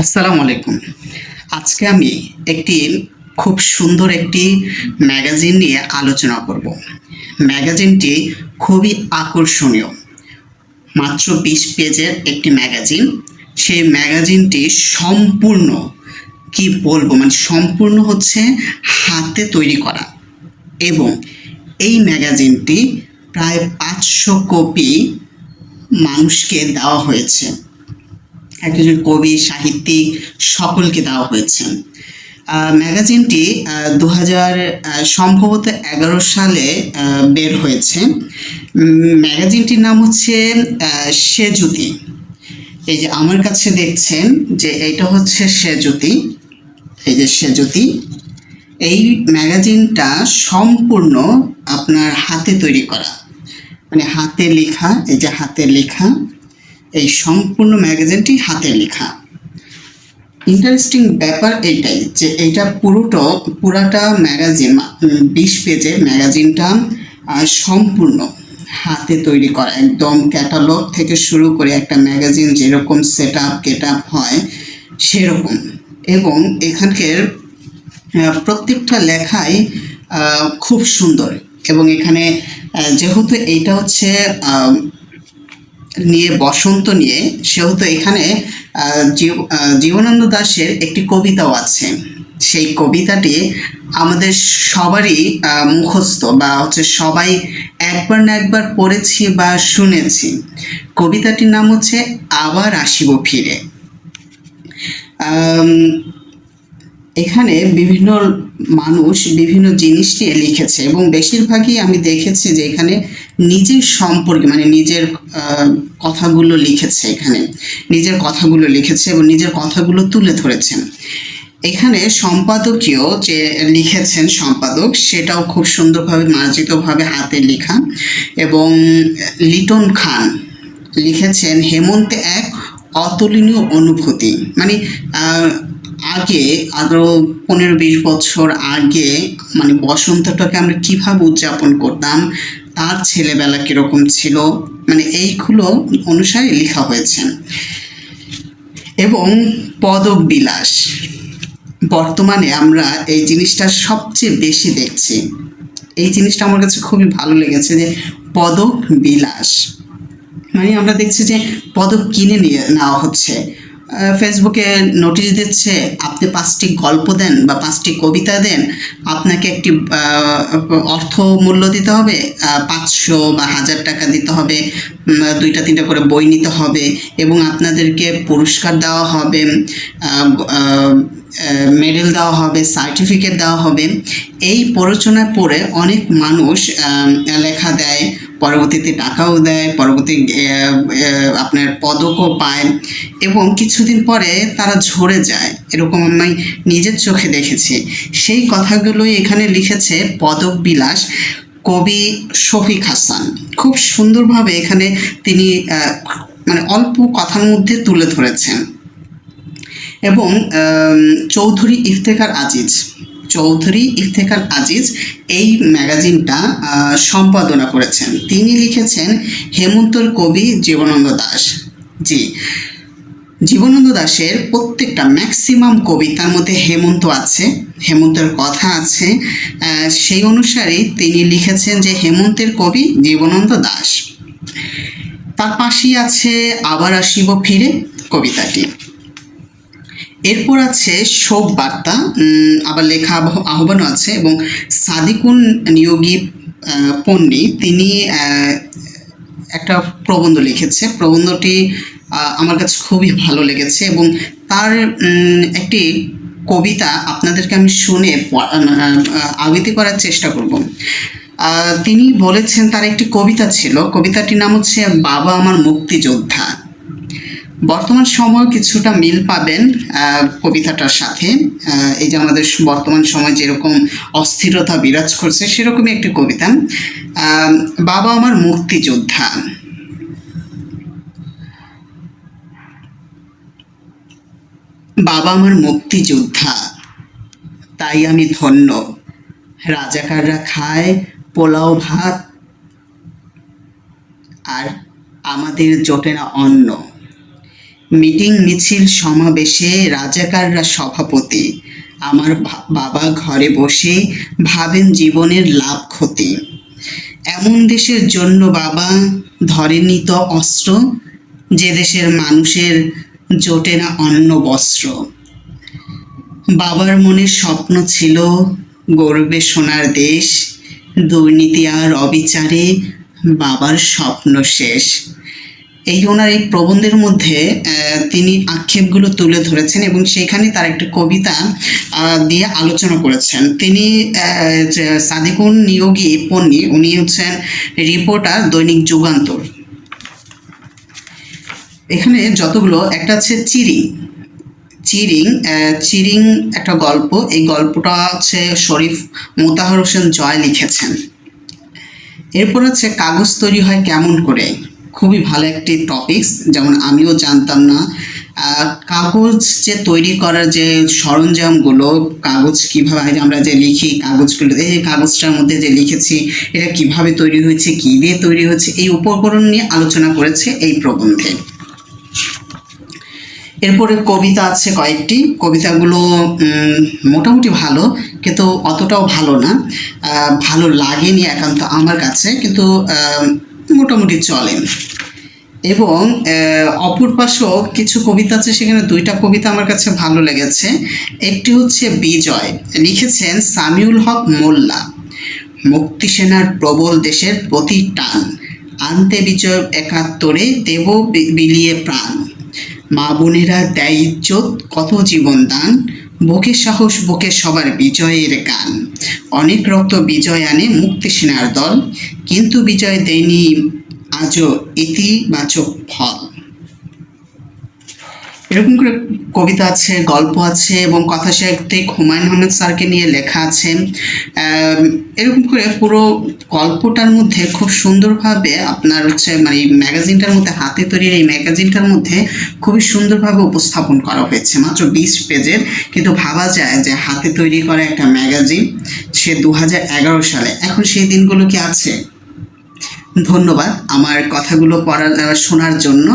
আসসালামু আলাইকুম। আজকে আমি একটি খুব সুন্দর একটি ম্যাগাজিন নিয়ে আলোচনা করব। ম্যাগাজিনটি খুবই আকর্ষণীয়। মাত্র বিশ পেজের একটি ম্যাগাজিন। সেই ম্যাগাজিনটি সম্পূর্ণ, কি বলব মানে সম্পূর্ণ হচ্ছে হাতে তৈরি করা। এবং এই ম্যাগাজিনটি প্রায় পাঁচশো কপি মানুষকে দেওয়া হয়েছে। একজন কবি, সাহিত্যিক সকলকে দেওয়া হয়েছে। ম্যাগাজিনটি দু হাজার সম্ভবত এগারো সালে বের হয়েছে। ম্যাগাজিনটির নাম হচ্ছে সেজুতি এই যে আমার কাছে দেখছেন যে এটা হচ্ছে সেজুতি এই যে সেজুতি এই ম্যাগাজিনটা সম্পূর্ণ আপনার হাতে তৈরি করা। মানে হাতে লেখা, এই যে হাতে লেখা এই সম্পূর্ণ ম্যাগাজিনটি হাতে লেখা। ইন্টারেস্টিং ব্যাপার এইটাই যে এইটা পুরোটা পুরাটা ম্যাগাজিন বিশ পেজের ম্যাগাজিনটা সম্পূর্ণ হাতে তৈরি করা, একদম ক্যাটালগ থেকে শুরু করে একটা ম্যাগাজিন যেরকম সেট আপ কেট আপ হয়, সেরকম। এবং এখানকার প্রত্যেকটা লেখাই খুব সুন্দর। এবং এখানে যেহেতু এইটা হচ্ছে নিয়ে, বসন্ত নিয়ে, সেহেতু এখানে জীবনানন্দ দাশের একটি কবিতাও আছে। সেই কবিতাটি আমাদের সবারই মুখস্থ বা হচ্ছে সবাই একবার না একবার পড়েছি বা শুনেছি। কবিতাটির নাম হচ্ছে, আবার আসিব ফিরে। এখানে বিভিন্ন মানুষ বিভিন্ন জিনিস নিয়ে লিখেছে এবং বেশিরভাগই আমি দেখেছি যে এখানে নিজের সম্পর্কে মানে নিজের কথাগুলো লিখেছে এখানে। নিজের কথাগুলো লিখেছে এবং নিজের কথাগুলো তুলে ধরেছেন। এখানে সম্পাদকীয় যে লিখেছেন সম্পাদক, সেটাও খুব সুন্দরভাবে মার্জিতভাবে হাতে লেখা এবং লিটন খান লিখেছেন হেমন্তে এক অতুলনীয় অনুভূতি। মানে আগে আরও পনেরো বিশ বছর আগে মানে বসন্তটাকে আমরা কীভাবে উদযাপন করতাম, তার ছেলেবেলা কীরকম ছিল মানে এইগুলো অনুসারে লেখা হয়েছে। এবং পদক বিলাস বর্তমানে আমরা এই জিনিসটা সবচেয়ে বেশি দেখছি। এই জিনিসটা আমার কাছে খুবই ভালো লেগেছে যে পদক বিলাস মানে আমরা দেখছি যে পদক কিনে নিয়ে নেওয়া হচ্ছে। ফেসবুকে নোটিশ দিচ্ছে, আপনি পাঁচটি গল্প দেন বা পাঁচটি কবিতা দেন, আপনাকে একটি অর্থ মূল্য দিতে হবে পাঁচশো বা হাজার টাকা দিতে হবে দুইটা তিনটা করে বই নিতে হবে এবং আপনাদেরকে পুরস্কার দেওয়া হবে মেডেল দেওয়া হবে সার্টিফিকেট দেওয়া হবে। এই প্ররোচনায় পড়ে অনেক মানুষ লেখা দেয়, পরবর্তীতে টাকাও দেয়, পরবর্তী আপনার পদকও পায় এবং কিছুদিন পরে তারা ঝরে যায়। এরকম আমি নিজের চোখে দেখেছি। সেই কথাগুলোই এখানে লিখেছে পদক বিলাস কবি শফিক হাসান। খুব সুন্দরভাবে এখানে তিনি মানে অল্প কথার মধ্যে তুলে ধরেছেন। এবং চৌধুরী ইফতেখার আজিজ। চৌধুরী ইফতেখার আজিজ এই ম্যাগাজিনটা সম্পাদনা করেছেন। তিনি লিখেছেন হেমন্তর কবি জীবনানন্দ দাস। জি। জীবনানন্দ দাশের প্রত্যেকটা ম্যাক্সিমাম কবিতার মধ্যে হেমন্ত আছে, হেমন্তের কথা আছে সেই অনুসারেই তিনি লিখেছেন যে হেমন্তের কবি জীবনানন্দ দাস। তার পাশেই আছে আবার আসিব ফিরে কবিতাটি। এরপর আছে শোক বার্তা আবার লেখা আহ্বানও আছে, এবং সাদিকুন নিয়োগী পণ্যি তিনি একটা প্রবন্ধ লিখেছে। প্রবন্ধটি আমার কাছে খুবই ভালো লেগেছে, এবং তার একটি কবিতা আপনাদেরকে আমি শুনে আবৃত্তি করার চেষ্টা করব। তিনি বলেছেন, তার একটি কবিতা ছিল, কবিতাটির নাম হচ্ছে, বাবা আমার মুক্তিযোদ্ধা। বর্তমান সময় কিছুটা মিল পাবেন কবিতাটার সাথে। এই যে আমাদের বর্তমান সময় যেরকম অস্থিরতা বিরাজ করছে, সেরকমই একটি কবিতা। বাবা আমার মুক্তিযোদ্ধা। বাবা আমার মুক্তিযোদ্ধা, তাই আমি ধন্য। রাজাকাররা খায় পোলাও ভাত, আর আমাদের জোটে না অন্ন। মিটিং মিছিল সমাবেশে রাজাকাররা সভাপতি। আমার বাবা ঘরে বসে ভাবেন জীবনের লাভ ক্ষতি। এমন দেশের জন্য বাবা ধরেনি তো অস্ত্র? যে দেশের মানুষের জোটে না অন্ন বস্ত্র। বাবার মনে স্বপ্ন ছিল গর্বে সোনার দেশ। দুর্নীতি আর অবিচারে বাবার স্বপ্ন শেষ। এই ওনার এই প্রবন্ধের মধ্যে তিনি আক্ষেপগুলো তুলে ধরেছেন এবং সেখানে তার একটা কবিতা দিয়ে আলোচনা করেছেন। তিনি সাদিকুন নিয়োগী পন্নী উনি হচ্ছেন রিপোর্টার দৈনিক যুগান্তর। এখানে যতগুলো, একটা হচ্ছে চিরিং। চিরিং চিরিং একটা গল্প। এই গল্পটা হচ্ছে শরীফ মোতাহার হোসেন জয় লিখেছেন। এরপর হচ্ছে কাগজ তৈরি হয় কেমন করে? খুবই ভালো একটি টপিকস যেমন আমিও জানতাম না। কাগজ যে তৈরি করার যে সরঞ্জামগুলো, কাগজ কীভাবে আমরা যে লিখি, কাগজগুলো, এই কাগজটার মধ্যে যে লিখেছি, এটা কীভাবে তৈরি হয়েছে, কী দিয়ে তৈরি হয়েছে, এই উপকরণ নিয়ে আলোচনা করেছে এই প্রবন্ধে। এরপরে কবিতা আছে কয়েকটি। কবিতাগুলো মোটামুটি ভালো, কিন্তু অতটাও ভালো না। ভালো লাগেনি একান্ত আমার কাছে, কিন্তু মোটামুটি চলেন এবং অপর পাশেও কিছু কবিতা আছে, সেখানে দুইটা কবিতা আমার কাছে ভালো লেগেছে। একটি হচ্ছে বিজয়, লিখেছেন সামিউল হক মোল্লা। মুক্তি সেনার প্রবল দেশের প্রতি টান, আনতে বিজয় একাত্তরে দেব বিলিয়ে প্রাণ। মা বোনেরা দেয় ইজ্জত, কত জীবন দান। বুকে সাহস, বুকে সবার বিজয়ের গান। অনেক রক্ত বিজয় আনে মুক্তি সেনার দল, কিন্তু বিজয় দেয়নি আজও ইতিবাচক ফল। এরকম করে কবিতা আছে, গল্প আছে এবং কথা সাহিত্যিক হুমায়ুন আহমেদ স্যারকে নিয়ে লেখা আছে। এরকম করে পুরো গল্পটার মধ্যে খুব সুন্দরভাবে আপনার হচ্ছে মানে ম্যাগাজিনটার মধ্যে হাতে তৈরির এই ম্যাগাজিনটার মধ্যে খুবই সুন্দরভাবে উপস্থাপন করা হয়েছে, মাত্র বিশ পেজের। কিন্তু ভাবা যায় যে হাতে তৈরি করা একটা ম্যাগাজিন সে দু সালে। এখন সেই দিনগুলো কি আছে? ধন্যবাদ আমার কথাগুলো পড়ার শোনার জন্য।